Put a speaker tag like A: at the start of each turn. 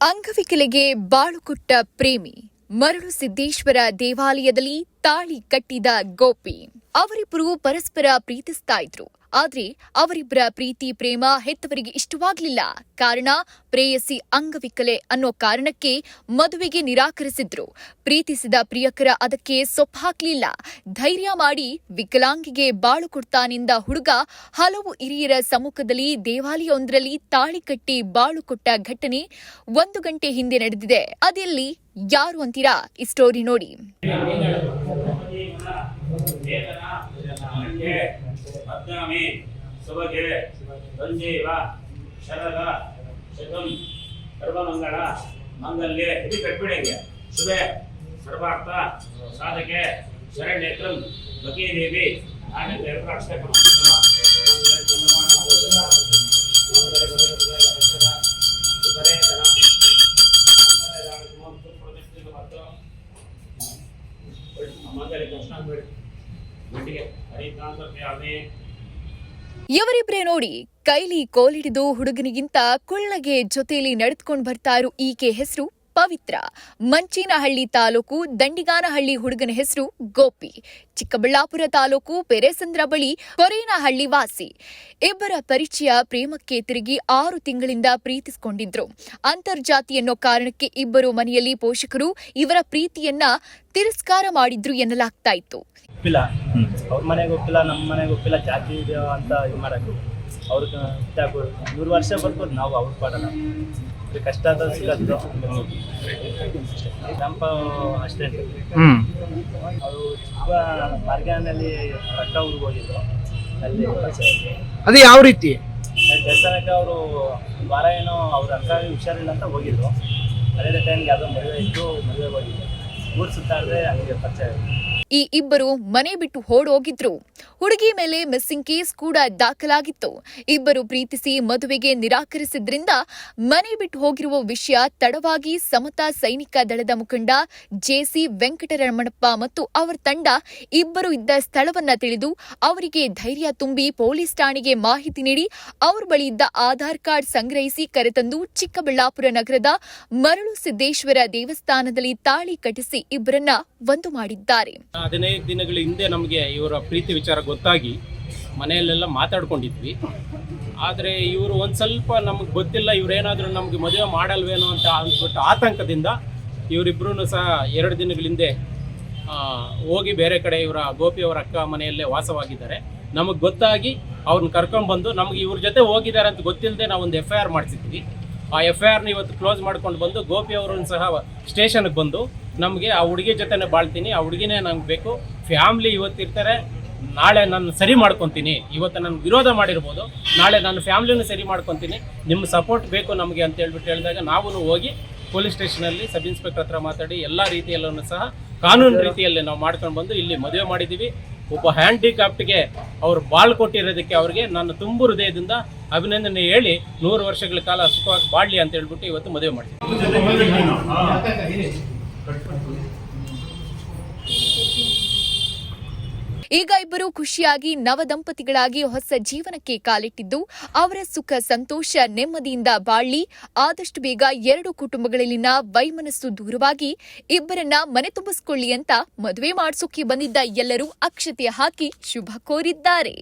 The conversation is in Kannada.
A: ಅಂಗವಿಕಲೆಗೆ ಬಾಳು ಕೊಟ್ಟ ಪ್ರೇಮಿ ಮರಳು ಸಿದ್ದೇಶ್ವರ ದೇವಾಲಯದಲ್ಲಿ ತಾಳಿ ಕಟ್ಟಿದ ಗೋಪಿ. ಅವರಿಬ್ಬರು ಪರಸ್ಪರ ಪ್ರೀತಿಸ್ತಾ ಇದ್ರು. ಆದ್ರೆ ಅವರಿಬ್ಬರ ಪ್ರೀತಿ ಪ್ರೇಮ ಹೆತ್ತವರಿಗೆ ಇಷ್ಟವಾಗಲಿಲ್ಲ ಕಾರಣ ಪ್ರೇಯಸಿ ಅಂಗವಿಕಲೆ ಅನ್ನೋ ಕಾರಣಕ್ಕೆ ಮದುವೆಗೆ ನಿರಾಕರಿಸಿದ್ರು ಪ್ರೀತಿಸಿದ ಪ್ರಿಯಕರ ಅದಕ್ಕೆ ಸೊಪ್ಪು ಧೈರ್ಯ ಮಾಡಿ ವಿಕಲಾಂಗಿಗೆ ಬಾಳು ಕೊಡ್ತಾನೆಂದ ಹುಡುಗ ಹಲವು ಹಿರಿಯರ ಸಮ್ಮುಖದಲ್ಲಿ ದೇವಾಲಯವೊಂದರಲ್ಲಿ ತಾಳಿ ಕಟ್ಟಿ ಬಾಳು ಕೊಟ್ಟ ಘಟನೆ ಒಂದು ಗಂಟೆ ಹಿಂದೆ ನಡೆದಿದೆ ಅದೆಲ್ಲಿ ಯಾರು ಅಂತೀರಾ ಈ ಸ್ಟೋರಿ ನೋಡಿ
B: ವೇದನ ಪದ್ನಾಮಿ ಸುಭಗೆ ಸಂಜೀವ ಶರದ ಶತಂ ಸರ್ವಮಂಗಳ ಮಂಗಲ್ಯ ಇದು ಕಟ್ಬಿಡಂಗೆ ಶುಭೆ ಸರ್ವಾರ್ಥ ಸಾಧಕೆ ಶರಣ್ಯತ್ರಂ ಬಕೀದೇವಿ ಆನಂದ ಎರಡು ಅಕ್ಷರ ಮಂಗಲ ಕೃಷ್ಣ ಬೇಡಿ ಗಂಟಿಗೆ ಹರಿಕಾಂತಕ್ಕೆ ಆನೆ
A: ಇವರಿಬ್ರೇ ನೋಡಿ ಕೈಲಿ ಕೋಲಿಡಿದು ಹುಡುಗನಿಗಿಂತ ಕುಳ್ಳಗೆ ಜೊತೆಯಲ್ಲಿ ನಡೆದುಕೊಂಡು ಬರ್ತಾ ಇರೋ ಈಕೆ ಹೆಸರು? ಪವಿತ್ರ ಮಂಚಿನಹಳ್ಳಿ ತಾಲೂಕು ದಂಡಿಗಾನಹಳ್ಳಿ ಹುಡುಗನ ಹೆಸರು ಗೋಪಿ. ಚಿಕ್ಕಬಳ್ಳಾಪುರ ತಾಲೂಕು ಪೆರೇಸಂದ್ರ ಬಳಿ ಕೊರೇನಹಳ್ಳಿ ವಾಸಿ. ಇಬ್ಬರ ಪರಿಚಯ ಪ್ರೇಮಕ್ಕೆ ತಿರುಗಿ ಆರು ತಿಂಗಳಿಂದ ಪ್ರೀತಿಸಿಕೊಂಡಿದ್ರು. ಅಂತರ್ಜಾತಿ ಅನ್ನೋ ಕಾರಣಕ್ಕೆ ಇಬ್ಬರು ಮನೆಯಲ್ಲಿ ಪೋಷಕರು ಇವರ ಪ್ರೀತಿಯನ್ನ ತಿರಸ್ಕಾರ ಮಾಡಿದ್ರು ಎನ್ನಲಾಗ್ತಾ ಇತ್ತು.
C: ಒಪ್ಪಿಲ್ಲ. ಅವ್ರ ಮನೆಗೆ ಒಪ್ಪಿಲ್ಲ ನಮ್ಮ ಮನೆಗೆ ಒಪ್ಪಿಲ್ಲ ಜಾತಿ ಇದೆಯೋ ಅಂತ ಇದು ಮಾಡೋದು ಇದಾಗ್ಬೋದು ನೂರು ವರ್ಷ ಬರ್ಬೋದು ನಾವು ಅವ್ರ ಪಾಡಲ್ಲ ಕಷ್ಟ ಅಂತ ಸಿಗೋದು ನಮ್ಮ ಅಷ್ಟೇ
D: ಹ್ಮ್.
C: ಅವರು ಚಿಕ್ಕ ಮಾರ್ಗನಲ್ಲಿ ಅಕ್ಕ ಊರಿಗೆ ಹೋಗಿದ್ರು ಅಲ್ಲಿ
D: ಅದು ಯಾವ ರೀತಿ?
C: ದರ್ಶನಕ್ಕೆ ಅವರು ವಾರ ಏನೋ ಅವ್ರ ಅಕ್ಕ ಹುಷಾರಿಲ್ಲ ಅಂತ ಹೋಗಿದ್ರು. ಅದೇ ಟೈಮ್ಗೆ ಯಾವುದೋ ಮದುವೆ ಇತ್ತು ಮದುವೆ ಹೋಗಿದ್ರು.
A: ಈ ಇಬ್ಬರು ಮನೆ ಬಿಟ್ಟು ಓಡೋಗಿದ್ರು. ಹುಡುಗಿ ಮೇಲೆ ಮಿಸ್ಸಿಂಗ್ ಕೇಸ್ ಕೂಡ ದಾಖಲಾಗಿತ್ತು. ಇಬ್ಬರು ಪ್ರೀತಿಸಿ ಮದುವೆಗೆ ನಿರಾಕರಿಸಿದ್ರಿಂದ ಮನೆ ಬಿಟ್ಟು ಹೋಗಿರುವ ವಿಷಯ ತಡವಾಗಿ ಸಮತಾ ಸೈನಿಕ ದಳದ ಮುಖಂಡ ಜೆಸಿ ವೆಂಕಟರಮಣಪ್ಪ ಮತ್ತು ಅವರ ತಂಡ ಇಬ್ಬರು ಇದ್ದ ಸ್ಥಳವನ್ನ ತಿಳಿದು ಅವರಿಗೆ ಧೈರ್ಯ ತುಂಬಿ ಪೊಲೀಸ್ ಠಾಣೆಗೆ ಮಾಹಿತಿ ನೀಡಿ ಅವರ ಬಳಿ ಇದ್ದ ಆಧಾರ್ ಕಾರ್ಡ್ ಸಂಗ್ರಹಿಸಿ ಕರೆತಂದು ಚಿಕ್ಕಬಳ್ಳಾಪುರ ನಗರದ ಮರಳು ಸಿದ್ದೇಶ್ವರ ದೇವಸ್ಥಾನದಲ್ಲಿ ತಾಳಿ ಕಟ್ಟಿಸಿ ಇಬ್ಬರನ್ನ ಒಂದು ಮಾಡಿದ್ದಾರೆ.
E: ಹದಿನೈದು ದಿನಗಳ ಹಿಂದೆ ನಮಗೆ ಇವರ ಪ್ರೀತಿ ವಿಚಾರ ಗೊತ್ತಾಗಿ ಮನೆಯಲ್ಲೆಲ್ಲ ಮಾತಾಡ್ಕೊಂಡಿದ್ವಿ. ಆದರೆ ಇವರು ಒಂದು ಸ್ವಲ್ಪ ನಮಗೆ ಗೊತ್ತಿಲ್ಲ, ಇವರೇನಾದರೂ ನಮಗೆ ಮದುವೆ ಮಾಡಲ್ವೇನೋ ಅಂತ ಅಂದ್ಬಿಟ್ಟು ಆತಂಕದಿಂದ ಇವರಿಬ್ಬರೂ ಸಹ ಎರಡು ದಿನಗಳ ಹಿಂದೆ ಹೋಗಿ ಬೇರೆ ಕಡೆ ಇವರ ಗೋಪಿ ಅವರ ಅಕ್ಕ ಮನೆಯಲ್ಲೇ ವಾಸವಾಗಿದ್ದಾರೆ. ನಮಗೆ ಗೊತ್ತಾಗಿ ಅವ್ರನ್ನ ಕರ್ಕೊಂಡ್ಬಂದು ನಮಗೆ ಇವ್ರ ಜೊತೆ ಹೋಗಿದ್ದಾರೆ ಅಂತ ಗೊತ್ತಿಲ್ಲದೆ ನಾವು ಒಂದು ಎಫ್ ಐ ಆರ್ ಮಾಡಿಸಿದ್ವಿ. ಆ ಎಫ್ ಐ ಆರ್ನ ಇವತ್ತು ಕ್ಲೋಸ್ ಮಾಡ್ಕೊಂಡು ಬಂದು ಗೋಪಿ ಅವರನ್ನು ಸಹ ಸ್ಟೇಷನ್ಗೆ ಬಂದು ನಮಗೆ ಆ ಹುಡುಗಿ ಜೊತೆನೆ ಬಾಳ್ತೀನಿ, ಆ ಹುಡುಗಿನೇ ನಂಗೆ ಬೇಕು. ಫ್ಯಾಮ್ಲಿ ಇವತ್ತಿರ್ತಾರೆ ನಾಳೆ ನಾನು ಸರಿ ಮಾಡ್ಕೊತೀನಿ. ಇವತ್ತು ನಾನು ವಿರೋಧ ಮಾಡಿರ್ಬೋದು, ನಾಳೆ ನಾನು ಫ್ಯಾಮ್ಲಿನೂ ಸರಿ ಮಾಡ್ಕೊತೀನಿ. ನಿಮ್ಮ ಸಪೋರ್ಟ್ ಬೇಕು ನಮಗೆ ಅಂತ ಹೇಳ್ಬಿಟ್ಟು ಹೇಳಿದಾಗ ನಾವು ಹೋಗಿ ಪೊಲೀಸ್ ಸ್ಟೇಷನಲ್ಲಿ ಸಬ್ ಇನ್ಸ್ಪೆಕ್ಟರ್ ಹತ್ರ ಮಾತಾಡಿ ಎಲ್ಲ ರೀತಿಯಲ್ಲೂ ಸಹ ಕಾನೂನು ರೀತಿಯಲ್ಲಿ ನಾವು ಮಾಡ್ಕೊಂಡು ಬಂದು ಇಲ್ಲಿ ಮದುವೆ ಮಾಡಿದ್ದೀವಿ ಒಬ್ಬ ಹ್ಯಾಂಡಿಕ್ಯಾಪ್ಟ್ಗೆ ಅವರು ಬಾಳ್ ಕೊಟ್ಟಿರೋದಕ್ಕೆ ಅವರಿಗೆ ನಾನು ತುಂಬು ಹೃದಯದಿಂದ ಅಭಿನಂದನೆ ಹೇಳಿ ನೂರು ವರ್ಷಗಳ ಕಾಲ ಸುಖವಾಗಿ ಬಾಳ್ಲಿ ಅಂತ ಹೇಳ್ಬಿಟ್ಟು ಇವತ್ತು ಮದುವೆ ಮಾಡ್ತೀವಿ
A: ಈಗ ಇಬ್ಬರು ಖುಷಿಯಾಗಿ ನವದಂಪತಿಗಳಾಗಿ ಹೊಸ ಜೀವನಕ್ಕೆ ಕಾಲಿಟ್ಟಿದ್ದು, ಅವರ ಸುಖ, ಸಂತೋಷ, ನೆಮ್ಮದಿಯಿಂದ ಬಾಳ್ಲಿ ಆದಷ್ಟು ಬೇಗ ಎರಡು ಕುಟುಂಬಗಳಲ್ಲಿನ ವೈಮನಸ್ಸು ದೂರವಾಗಿ ಇಬ್ಬರನ್ನ ಮನೆ ತುಂಬಿಸಿಕೊಳ್ಳಿ ಅಂತ ಮದುವೆ ಮಾಡಿಸೋಕೆ ಬಂದಿದ್ದ ಎಲ್ಲರೂ ಅಕ್ಷತೆ ಹಾಕಿ ಶುಭ ಕೋರಿದ್ದಾರೆ.